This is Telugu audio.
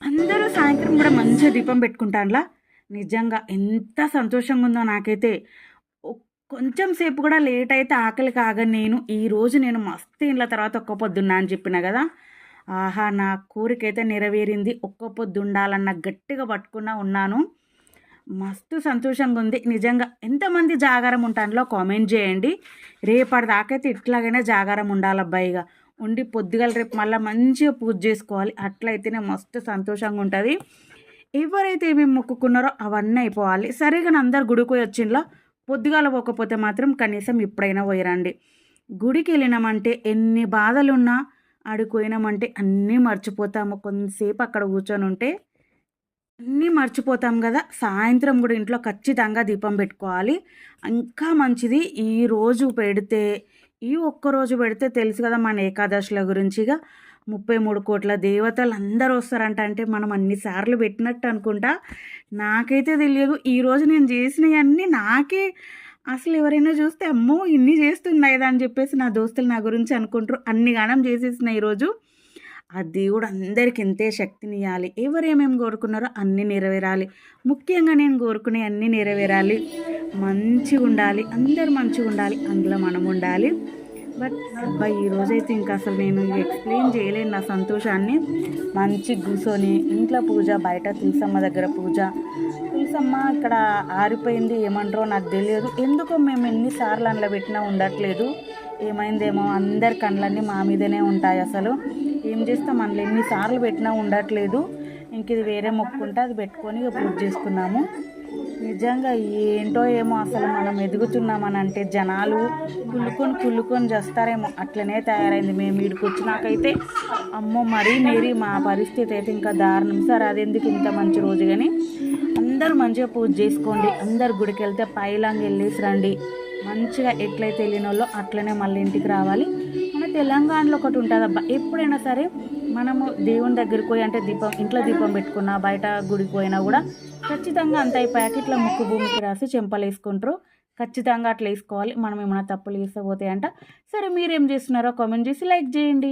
అందరూ సాయంత్రం కూడా మంచిగా దీపం పెట్టుకుంటానులా? నిజంగా ఎంత సంతోషంగా ఉందో నాకైతే కొంచెం సేపు కూడా లేట్ అయితే ఆకలి కాగా నేను ఈరోజు నేను మస్తు ఇండ్ల తర్వాత ఒక్క పొద్దున్నా అని చెప్పిన కదా? ఆహా నా కోరికైతే నెరవేరింది. ఒక్క పొద్దు ఉండాలన్న గట్టిగా పట్టుకున్నా ఉన్నాను. మస్తు సంతోషంగా ఉంది నిజంగా ఎంతమంది జాగారం ఉంటానో కామెంట్ చేయండి. రేపటి దాకైతే ఇట్లాగైనా జాగారం ఉండాలబ్బాయిగా ఉండి పొద్దుగల రేపు మళ్ళీ మంచిగా పూజ చేసుకోవాలి. అట్లయితేనే మస్తు సంతోషంగా ఉంటుంది. ఎవరైతే ఏమేమి మొక్కుకున్నారో అవన్నీ అయిపోవాలి. సరిగా అందరు గుడికి పోయి వచ్చిండ్లో? పొద్దుగాల పోకపోతే మాత్రం కనీసం ఇప్పుడైనా పోయిరండి. గుడికి వెళ్ళినామంటే ఎన్ని బాధలున్నా ఆడికి పోయినామంటే అన్నీ మర్చిపోతాము. కొంతసేపు అక్కడ కూర్చొని ఉంటే అన్నీ మర్చిపోతాం కదా. సాయంత్రం కూడా ఇంట్లో ఖచ్చితంగా దీపం పెట్టుకోవాలి. ఇంకా మంచిది ఈరోజు పెడితే ఈ ఒక్క రోజు పెడితే తెలుసు కదా మన ఏకాదశుల గురించిగా. ముప్పై మూడు కోట్ల దేవతలు అందరూ వస్తారంట. అంటే మనం అన్నిసార్లు పెట్టినట్టు అనుకుంటా. నాకైతే తెలియదు. ఈరోజు నేను చేసినవన్నీ నాకే అసలు ఎవరైనా చూస్తే అమ్మో ఇన్ని చేస్తున్నాయి అని చెప్పేసి నా దోస్తులు నా గురించి అనుకుంటారు. అన్ని గానం చేసేసిన ఈరోజు ఆ దేవుడు అందరికి ఎంతే శక్తిని ఇవ్వాలి ఎవరు ఏమేమి కోరుకున్నారో అన్నీ నెరవేరాలి. ముఖ్యంగా నేను కోరుకునే అన్నీ నెరవేరాలి. మంచిగా ఉండాలి. అందరు మంచిగా ఉండాలి. అందులో మనం ఉండాలి. బట్ అబ్బాయి ఈరోజైతే ఇంకా అసలు నేను ఎక్స్ప్లెయిన్ చేయలేను నా సంతోషాన్ని. మంచి కూర్చొని ఇంట్లో పూజ బయట తులసమ్మ దగ్గర పూజ. తులసమ్మ ఇక్కడ ఆరిపోయింది ఏమంటారో నాకు తెలియదు. ఎందుకో మేము ఎన్నిసార్లు అందులో పెట్టినా ఉండట్లేదు. ఏమైందేమో అందరి కళ్ళన్నీ మా మీదనే ఉంటాయి అసలు. ఏం చేస్తాం? అందులో ఎన్నిసార్లు పెట్టినా ఉండట్లేదు. ఇంక ఇది వేరే మొక్కుంటే అది పెట్టుకొని ఇక పూజ చేసుకున్నాము. నిజంగా ఏంటో ఏమో అసలు మనం ఎదుగుతున్నామని అంటే జనాలు కుళ్ళుకొని కుళ్ళుకొని చేస్తారేమో. అట్లనే తయారైంది. మేము వీడికి వచ్చినాకైతే అమ్మో మరీ మీరి మా పరిస్థితి అయితే ఇంకా దారుణం. సార్ అది ఎందుకు ఇంత మంచి రోజు కానీ అందరూ మంచిగా పూజ చేసుకోండి. అందరు గుడికి వెళ్తే పైలాంగ్ వెళ్ళేసి రండి. మంచిగా ఎట్లయితే వెళ్ళిన వాళ్ళు అట్లనే మళ్ళీ ఇంటికి రావాలి. మన తెలంగాణలో ఒకటి ఉంటుంది అబ్బా ఎప్పుడైనా సరే మనము దేవుని దగ్గరికి పోయి అంటే దీపం ఇంట్లో దీపం పెట్టుకున్నా బయట గుడికి పోయినా కూడా ఖచ్చితంగా అంత అయిపోయాక ఇట్లా ముక్కు భూమికి రాసి చెంపలు వేసుకుంటారు. ఖచ్చితంగా అట్లా వేసుకోవాలి. మనం ఏమైనా తప్పులు వేసపోతాయంట సరే మీరేం చేస్తున్నారో కామెంట్ చేసి లైక్ చేయండి.